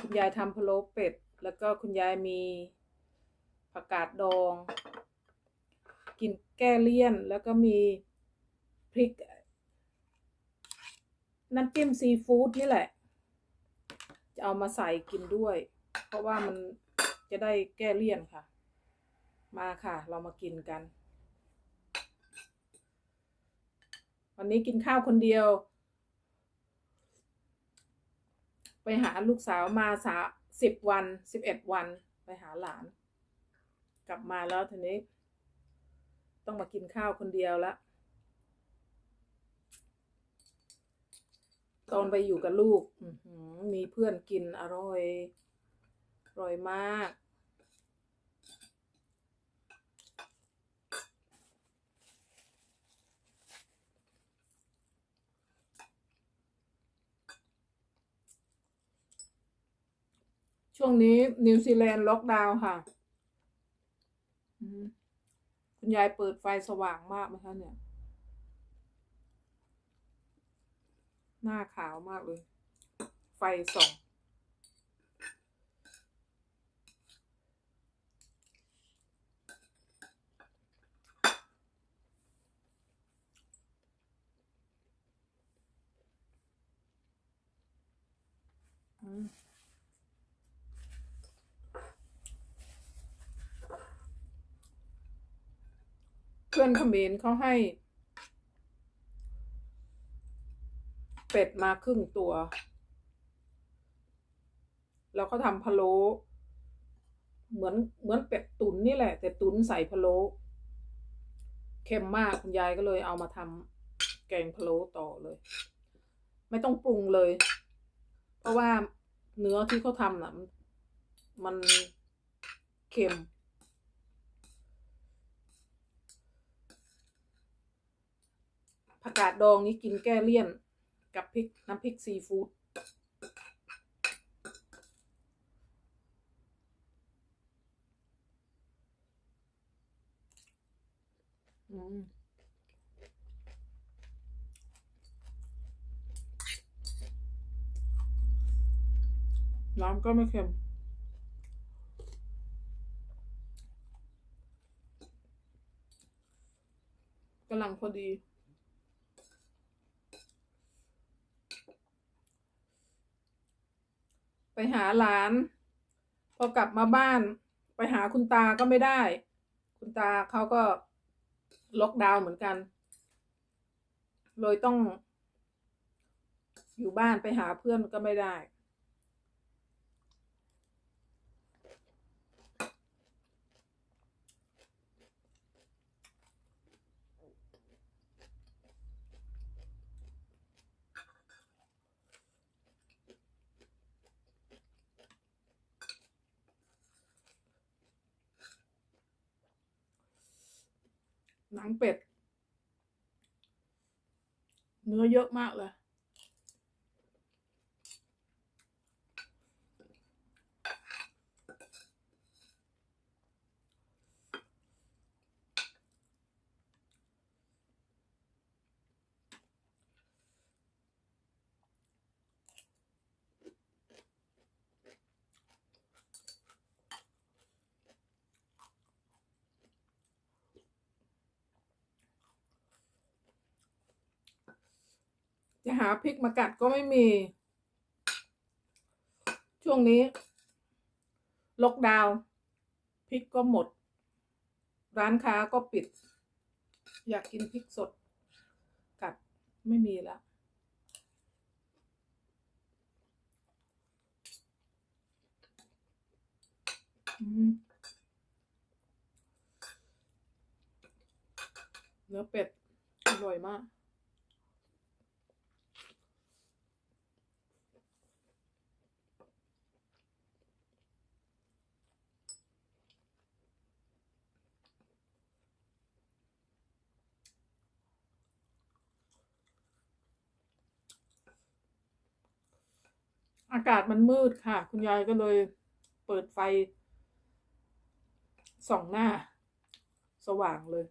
คุณยายทำพะโล้เป็ด แล้วก็คุณยายมีผักกาดดอง กินแก้เลี่ยน แล้วก็มีพริก น้ำจิ้มซีฟู้ดนี่แหละ จะเอามาใส่กินด้วย เพราะว่ามันจะได้แก้เลี่ยนค่ะ มาค่ะ เรามากินกัน วันนี้กินข้าวคนเดียว ไปหาลูกสาวมาสาสิบวันสิบเอ็ดวันไปหาหลาน กลับมาแล้วทีนี้ ต้องมากินข้าวคนเดียวละตอนไปอยู่กับลูกมีเพื่อนกินอร่อยอร่อยมาก ช่วงนี้นิวซีแลนด์ล็อกดาวน์ค่ะคุณยายเปิดไฟสว่างมากไหมคะเนี่ย หน้าขาวมากเลย ไฟส่อง อืม เพื่ อนเขมรเขาให้ เป็ดมาครึ่งตัว แล้วก็ทำพะโล้เหมือนเหมือนเป็ดตุ๋นนี่แหละ แต่ตุ๋นใส่พะโล้เค็มมากคุณยายก็เลยเอามาทำแกงพะโล้ต่อเลย ไม่ต้องปรุงเลย เพราะว่าเนื้อที่เขาทำน่ะมันเค็ม ผักกาดดองนี้กินแก้เลี่ยน กับพริกน้ำพริกซีฟู้ดอืมน้ำก็ไม่เค็ม กำลังพอดี ไปหาหลาน พอกลับมาบ้าน ไปหาคุณตาก็ไม่ได้ คุณตาเขาก็ล็อกดาวน์เหมือนกันเลยต้อง อยู่บ้านไปหาเพื่อนก็ไม่ได้ หนังเป็ด เนื้อเยอะมากเลย จะหาพริกมากัดก็ไม่มี ช่วงนี้ล็อกดาวน์พริกก็หมด ร้านค้าก็ปิด อยากกินพริกสด กัดไม่มีแล้วเนื้อเป็ด อร่อยมาก อากาศมันมืดค่ะ คุณยายก็เลยเปิดไฟส่องหน้า สว่างเลย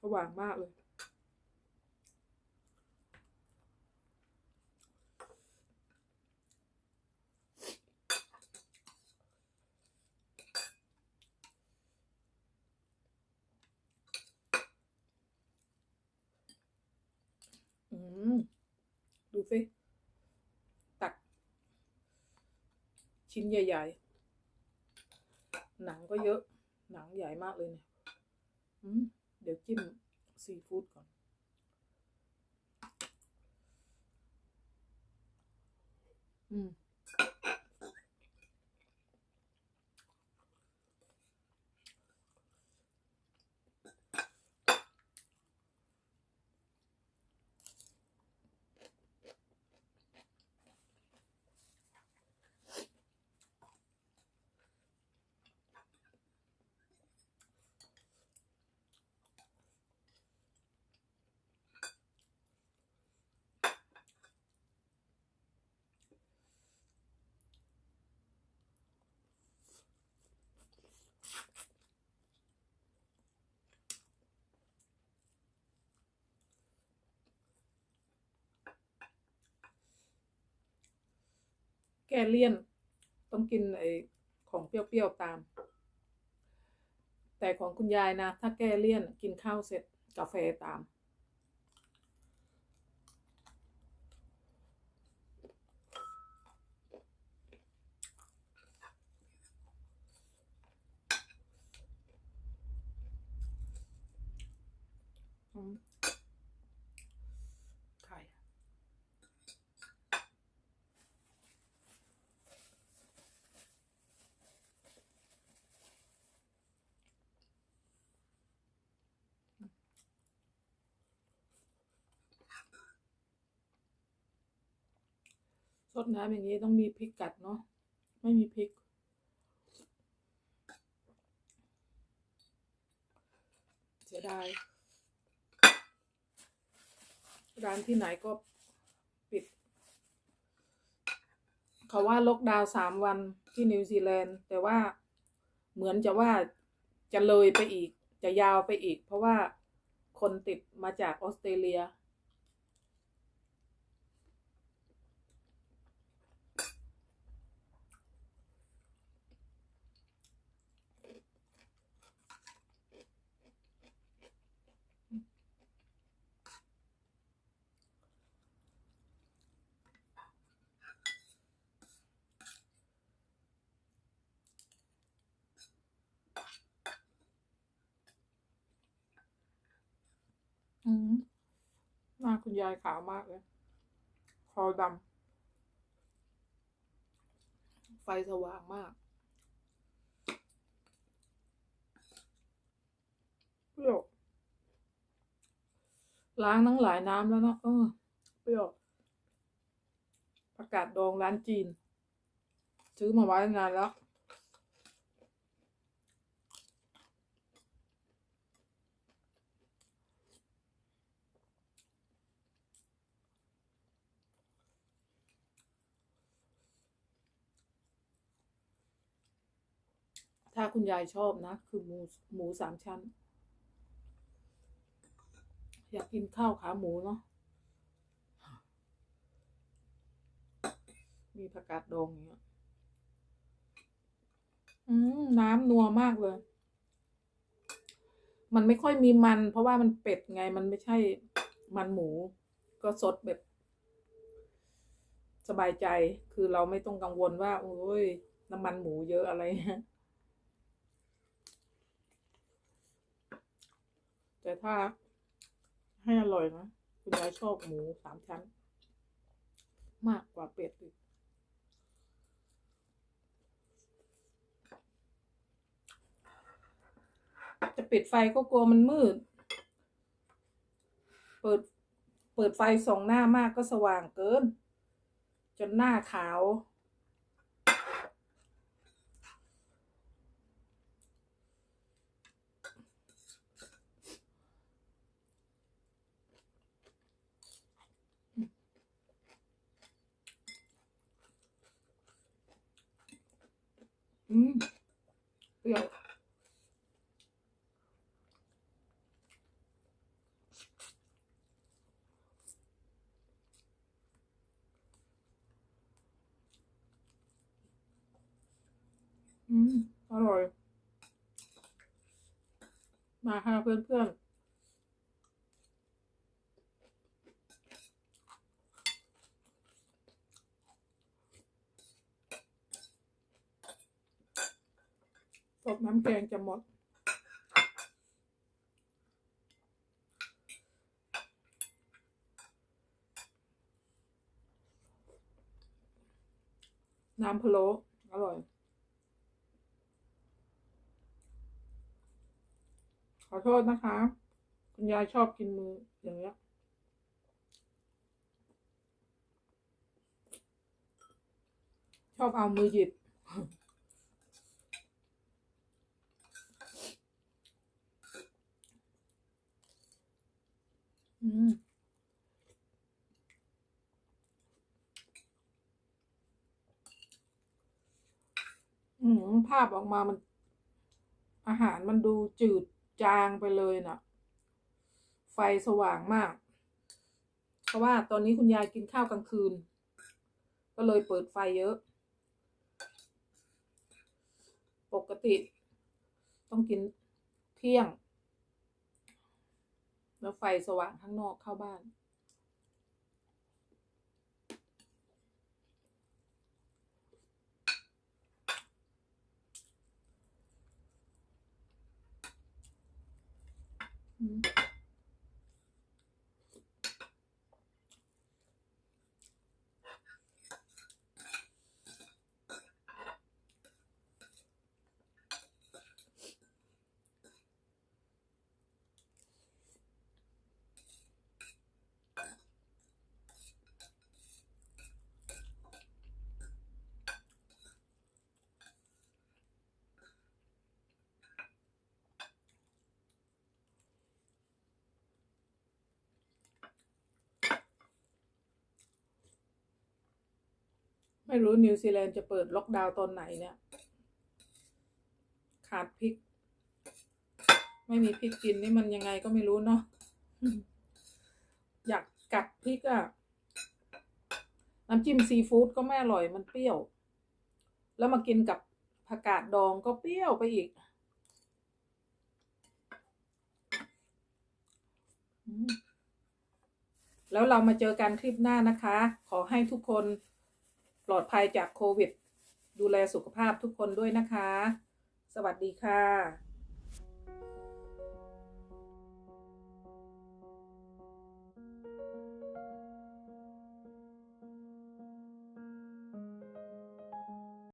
สสว่างมากเลย อืม ดูสิ ตัก ชิ้นใหญ่ ๆ หนังก็เยอะ หนังใหญ่มากเลยเนี่ยเดี๋ยวจิ้มซีฟู้ดก่อนอืม ก้เลี่ยน ต้องกินไอ้ของเปรี้ยวๆตาม แต่ของคุณยายนะ ถ้าแก้เลี่ยนกินข้าวเสร็จกาแฟตาม สดน้ำอย่างนี้ต้องมีพริกกัดเนาะไม่มีพริก เสียดาย ร้านที่ไหนก็ปิด เขาว่าล็อกดาวน์สามวันที่นิวซีแลนด์ แต่ว่าเหมือนจะว่าจะเลยไปอีก จะยาวไปอีก เพราะว่าคนติดมาจากออสเตรเลีย อืมหน้าคุณยายขาวมากเลย คอดำไฟสว่างมากเปรี้ยวล้างทั้งหลายน้ำแล้วเนาะเออเปรี้ยวประกาศดองร้านจีน ซื้อมาไว้นานแล้ว ถ้าคุณยายชอบนะ คือหมูหมูสามชั้น อยากกินข้าวขาหมูเนาะมีผักกาดดองเงี้ยอืมน้ำนัวมากเลย มันไม่ค่อยมีมัน เพราะว่ามันเป็ดไง มันไม่ใช่มันหมู ก็สดแบบ สบายใจ คือเราไม่ต้องกังวลว่า โอ้ย น้ำมันหมูเยอะอะไรเงี้ย แต่ถ้าให้อร่อยนะคุณยายชอบหมูสามชั้น มากกว่าเป็ดอีกจะปิดไฟก็กลัวมันมืด เปิด เปิดไฟส่องหน้ามากก็สว่างเกิน จนหน้าขาว อืมเยวอือร่อย มาค่ะเพื่อนๆ ตบน้ำแกงจะหมด น้ำพะโล้อร่อย ขอโทษนะคะ คุณยายชอบกินมืออย่างเงี้ยชอบเอามือหยิบ อืมอืมภาพออกมามัน อาหารมันดูจืดจางไปเลยน่ะ ไฟสว่างมาก เพราะว่าตอนนี้คุณยายกินข้าวกลางคืน ก็เลยเปิดไฟเยอะ ปกติ ต้องกินเที่ยง แล้วไฟสว่างข้างนอกเข้าบ้าน อืม ไม่รู้นิวซีแลนด์จะเปิดล็อกดาวน์ตอนไหนเนี่ย ขาดพริก ไม่มีพริกกินนี่มันยังไงก็ไม่รู้เนาะอยากกัดพริกอะ่ะ น้ำจิ้มซีฟู้ดก็ไม่อร่อยมันเปรี้ยว แล้วมากินกับผักกาดดองก็เปรี้ยวไปอีกแล้วเรามาเจอกันคลิปหน้านะคะ ขอให้ทุกคน ปลอดภัยจากโควิด ดูแลสุขภาพทุกคนด้วยนะคะ สวัสดีค่ะ